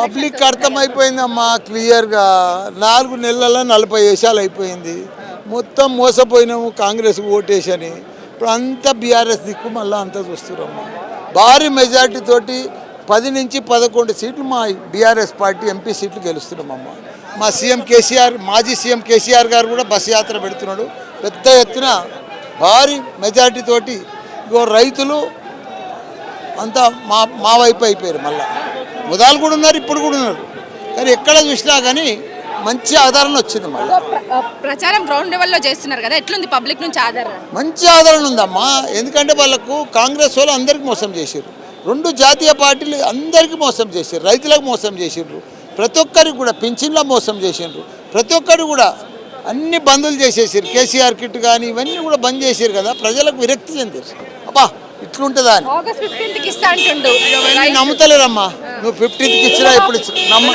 Public అర్థమైపోయిందమ్మా క్లియర్గా. నాలుగు నెలల నలభై వేషాలు అయిపోయింది. మొత్తం మోసపోయినాము కాంగ్రెస్ ఓటేసని ఇప్పుడు అంతా బీఆర్ఎస్ దిక్కు మళ్ళీ అంతా చూస్తున్నామ్మా భారీ మెజార్టీ తోటి పది నుంచి పదకొండు సీట్లు మా బీఆర్ఎస్ పార్టీ ఎంపీ సీట్లు గెలుస్తున్నామమ్మా. మా సీఎం కేసీఆర్ మాజీ సీఎం కేసీఆర్ గారు కూడా బస్ యాత్ర పెడుతున్నాడు. పెద్ద ఎత్తున భారీ మెజార్టీ తోటి ఇగో రైతులు అంతా మా మా వైపు అయిపోయారు మళ్ళా. ఉదాలు కూడా ఉన్నారు ఇప్పుడు కూడా ఉన్నారు. కానీ ఎక్కడ చూసినా కానీ మంచి ఆదరణ వచ్చింది మళ్ళీ. ప్రచారం గ్రౌండ్ లెవెల్లో చేస్తున్నారు కదా ఎట్లుంది పబ్లిక్ నుంచి ఆదరణ? మంచి ఆదరణ ఉందమ్మా. ఎందుకంటే వాళ్ళకు కాంగ్రెస్ వాళ్ళు అందరికీ మోసం చేశారు రెండు జాతీయ పార్టీలు అందరికీ మోసం చేశారు రైతులకు మోసం చేసిండ్రు ప్రతి ఒక్కరికి కూడా పింఛన్లో మోసం చేసిండ్రు ప్రతి ఒక్కరు కూడా అన్ని బందులు చేసేసారు కేసీఆర్ కిట్ కానీ ఇవన్నీ కూడా బంద్ చేశారు కదా. ప్రజలకు విరక్తి చెందారు అబ్బా! ఇట్లుంటుందా అని. నమ్ముతలేరమ్మా. నువ్వు ఫిఫ్టీన్త్కి ఇచ్చినా ఇప్పుడు నమ్మ